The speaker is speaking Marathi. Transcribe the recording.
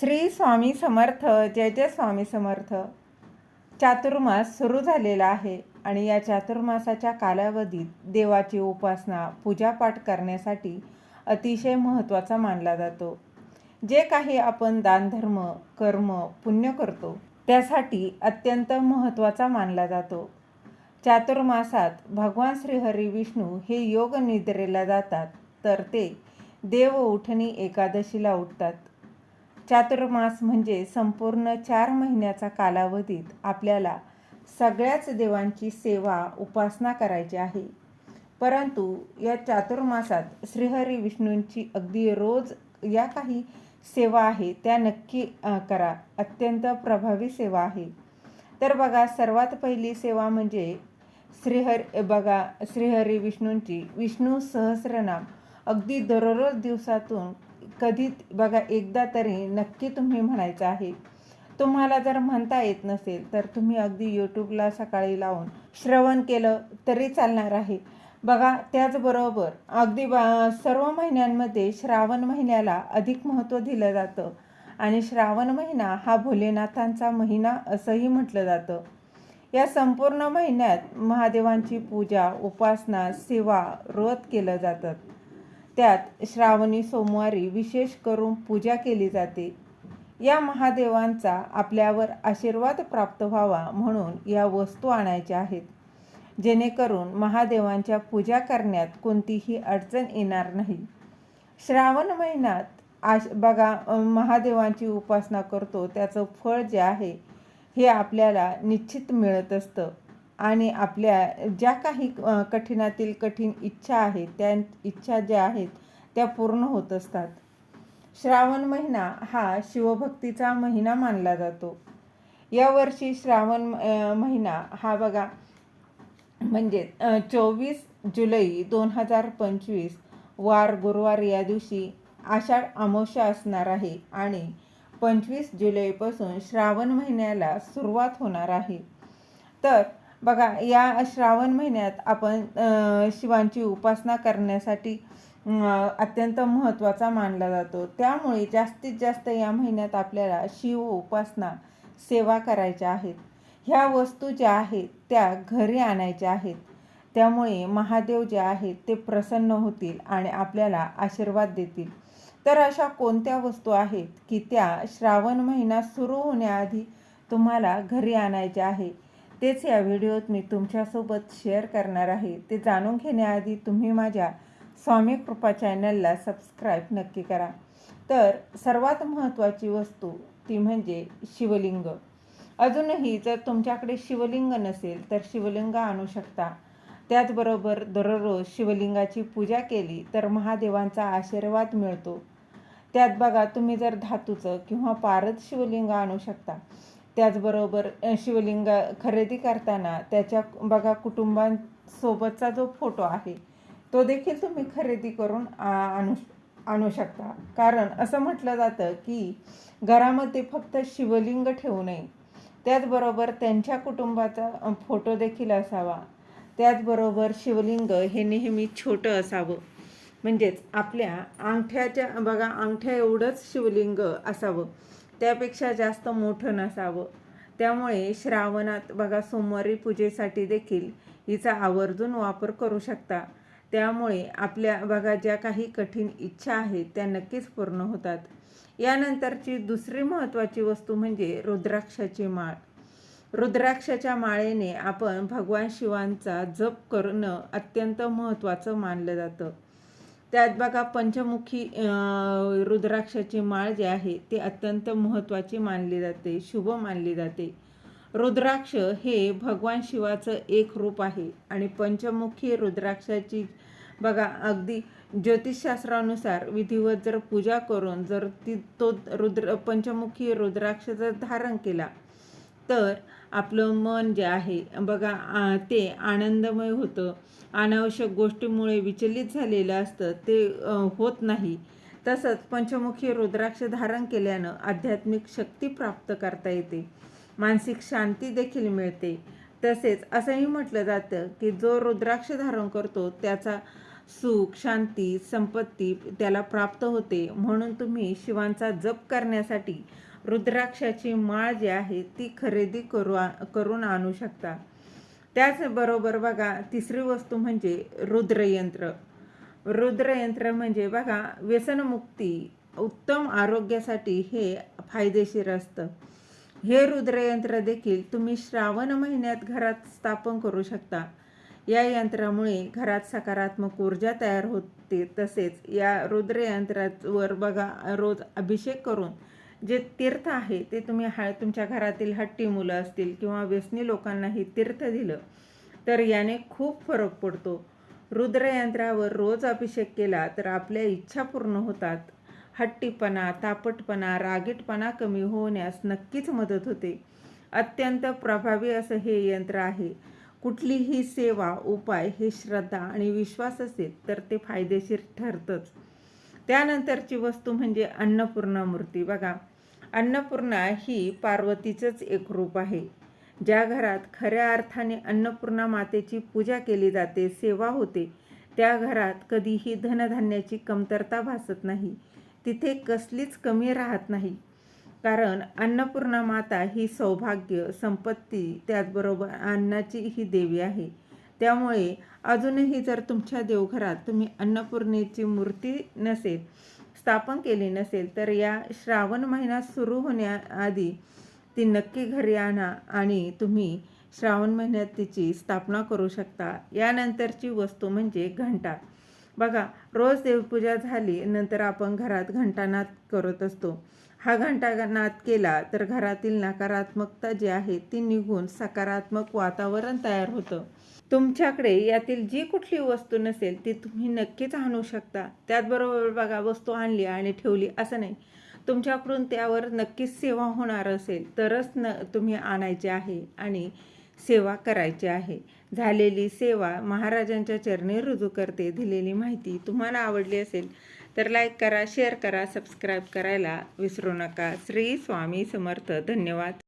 श्री स्वामी समर्थ जय जय स्वामी समर्थ. चातुर्मास सुरू झालेला आहे आणि या चातुर्मासाच्या कालावधीत देवाची उपासना पूजापाठ करण्यासाठी अतिशय महत्त्वाचा मानला जातो. जे काही आपण दानधर्म कर्म पुण्य करतो त्यासाठी अत्यंत महत्त्वाचा मानला जातो. चातुर्मासात भगवान श्रीहरी विष्णू हे योग निद्रेला जातात तर ते देव उठणी एकादशीला उठतात. चातुर्मास म्हणजे संपूर्ण चार महिन्याचा कालावधीत आपल्याला सगळ्याच देवांची सेवा उपासना करायची आहे. परंतु या चातुर्मासात श्रीहरी विष्णूंची अगदी रोज या काही सेवा आहे त्या नक्की करा. अत्यंत प्रभावी सेवा आहे. तर बघा सर्वात पहिली सेवा म्हणजे श्रीहरी बघा श्रीहरी विष्णूंची विष्णू सहस्रनाम. अगदी दररोज दिवसातून कधी बघा एकदा तरी नक्की तुम्ही म्हणायचं आहे. तुम्हाला जर म्हणता येत नसेल तर तुम्ही अगदी यूट्यूबला सकाळी लावून श्रवण केलं तरी चालणार आहे. बघा त्याचबरोबर अगदी बा सर्व महिन्यांमध्ये श्रावण महिन्याला अधिक महत्त्व दिलं जातं. आणि श्रावण महिना हा भोलेनाथांचा महिना असंही म्हटलं जातं. या संपूर्ण महिन्यात महादेवांची पूजा उपासना सेवा व्रत केलं जातात त्यात श्रावणी सोमवारी विशेष करून पूजा केली जाते. या महादेवांचा आपल्यावर आशीर्वाद प्राप्त व्हावा म्हणून या वस्तू आणायच्या आहेत. जेणेकरून महादेवांच्या पूजा करण्यात कोणतीही अडचण येणार नाही. श्रावण महिन्यात आश बघा महादेवांची उपासना करतो. त्याचं फळ जे आहे हे आपल्याला निश्चित मिळत असतं. आणि आपल्या ज्या काही कठीणातील कठीण इच्छा आहेत त्या इच्छा ज्या आहेत त्या पूर्ण होत असतात. श्रावण महिना हा शिवभक्तीचा महिना मानला जातो. यावर्षी श्रावण महिना हा बघा म्हणजे चोवीस जुलै दोन हजार पंचवीस वार गुरुवार या दिवशी आषाढ अमावस्या असणार आहे आणि पंचवीस जुलैपासून श्रावण महिन्याला सुरुवात होणार आहे. तर बघा या श्रावण महिन्यात आपण शिवांची उपासना करण्यासाठी अत्यंत महत्त्वाचा मानला जातो. त्यामुळे जास्तीत जास्त या महिन्यात आपल्याला शिव उपासना सेवा करायच्या आहेत. ह्या वस्तू ज्या आहेत त्या घरी आणायच्या आहेत. त्यामुळे महादेव जे आहेत ते प्रसन्न होतील आणि आपल्याला आशीर्वाद देतील. तर अशा कोणत्या वस्तू आहेत की त्या श्रावण महिना सुरू होण्याआधी तुम्हाला घरी आणायच्या आहे तेच या व्हिडिओत मी तुमच्यासोबत शेअर करणार आहे. ते जाणून घेण्याआधी तुम्ही माझ्या स्वामी कृपा चॅनलला सबस्क्राईब नक्की करा. तर सर्वात महत्त्वाची वस्तू ती म्हणजे शिवलिंग. अजूनही जर तुमच्याकडे शिवलिंग नसेल तर शिवलिंग आणू शकता. त्याचबरोबर दररोज शिवलिंगाची पूजा केली तर महादेवांचा आशीर्वाद मिळतो. त्यात बघा तुम्ही जर धातूचं किंवा पारद शिवलिंग आणू शकता. त्याचबरोबर शिवलिंग खरेदी करताना त्याच्या बघा कुटुंबांसोबतचा जो फोटो आहे तो देखील तुम्ही खरेदी करून आणू आणू शकता. कारण असं म्हटलं जातं की घरामध्ये फक्त शिवलिंग ठेवू नये. त्याचबरोबर त्यांच्या कुटुंबाचा फोटो देखील असावा. त्याचबरोबर शिवलिंग हे नेहमी छोटं असावं. म्हणजेच आपल्या अंगठ्याच्या बघा अंगठ्या एवढंच शिवलिंग असावं. त्यापेक्षा जास्त मोठं नसावं. त्यामुळे श्रावणात बघा सोमवारी पूजेसाठी देखील हिचा आवर्जून वापर करू शकता. त्यामुळे आपल्या बघा ज्या काही कठीण इच्छा आहेत त्या नक्कीच पूर्ण होतात. यानंतरची दुसरी महत्त्वाची वस्तू म्हणजे रुद्राक्षाची माळ. रुद्राक्षाच्या माळेने आपण भगवान शिवांचा जप करणं अत्यंत महत्त्वाचं मानलं जातं. त्यात बघा पंचमुखी रुद्राक्षाची माळ जे आहे ते अत्यंत महत्त्वाची मानली जाते शुभ मानली जाते. रुद्राक्ष हे भगवान शिवाचं एक रूप आहे आणि पंचमुखी रुद्राक्षाची बघा अगदी ज्योतिषशास्त्रानुसार विधिवत जर पूजा करून जर ती तो रुद्र पंचमुखी रुद्राक्ष जर धारण केला तर आपलं मन जे आहे बघा ते आनंदमय होतं. अनावश्यक गोष्टीमुळे विचलित झालेलं असतं. ते होत नाही. तसंच पंचमुखी रुद्राक्ष धारण केल्यानं आध्यात्मिक शक्ती प्राप्त करता येते. मानसिक शांती देखील मिळते. तसेच असंही म्हटलं जातं की जो रुद्राक्ष धारण करतो त्याचा सुख शांती संपत्ती त्याला प्राप्त होते. म्हणून तुम्ही शिवांचा जप करण्यासाठी रुद्राक्षाची माळ जी आहे ती खरेदी करू करून आणू शकता. त्याचबरोबर बघा तिसरी वस्तू म्हणजे रुद्रयंत्र. रुद्रयंत्र म्हणजे बघा व्यसनमुक्ती उत्तम आरोग्यासाठी हे फायदेशीर असतं. हे रुद्रयंत्र देखील तुम्ही श्रावण महिन्यात घरात स्थापन करू शकता. या यंत्रामुळे घरात सकारात्मक ऊर्जा तयार होते तसेच या रुद्रयंत्रावर बघा रोज अभिषेक करून जे तीर्थ आहे ते तुम्ही हा तुमच्या घरातील हट्टी मुलं असतील किंवा व्यसनी लोकांनाही तीर्थ दिलं तर याने खूप फरक पडतो. रुद्रयंत्रावर रोज अभिषेक केला तर आपल्या इच्छा पूर्ण होतात. हट्टीपणा तापटपणा रागीटपणा कमी होण्यास नक्कीच मदत होते. अत्यंत प्रभावी असं हे यंत्र आहे. कुठलीही सेवा उपाय हे श्रद्धा आणि विश्वास असेल तर ते फायदेशीर ठरतंच. त्यानंतरची वस्तू म्हणजे अन्नपूर्णा मूर्ती. बघा अन्नपूर्णा ही पार्वतीचंच एक रूप आहे. ज्या घरात खऱ्या अर्थाने अन्नपूर्णा मातेची पूजा केली जाते सेवा होते त्या घरात कधीही धनधान्याची कमतरता भासत नाही. तिथे कसलीच कमी राहत नाही. कारण अन्नपूर्णा माता ही सौभाग्य संपत्ती त्याचबरोबर अन्नाची ही देवी आहे. त्यामुळे अजूनही जर तुमच्या देवघरात तुम्ही अन्नपूर्णेची मूर्ती नसेल स्थापन केली नसेल तर या श्रावण महिना सुरू होण्याआधी ती नक्की घरी आणा आणि तुम्ही श्रावण महिन्यात तिची स्थापना करू शकता. यानंतरची वस्तू म्हणजे घंटा. बघा रोज देवपूजा झाली नंतर आपण घरात घंटानाद करत असतो. हा घंटानाद केला तर घरातील नकारात्मकता जी आहे ती निघून सकारात्मक वातावरण तयार होतं. तुमच्याकडे यातील जी कुठली वस्तू नसेल ती तुम्ही नक्कीच आणू शकता. त्याचबरोबर बघा वस्तू आणली आणि ठेवली असं नाही. तुमच्याकडून त्यावर नक्कीच सेवा होणार असेल तरच न तुम्ही आणायचे आहे आणि सेवा करायची आहे. झालेली सेवा महाराजांच्या चरणी रुजू करते दिलेली माहिती तुम्हाला आवडली असेल तर लाईक करा शेअर करा सबस्क्राईब करायला विसरू नका. श्री स्वामी समर्थ. धन्यवाद.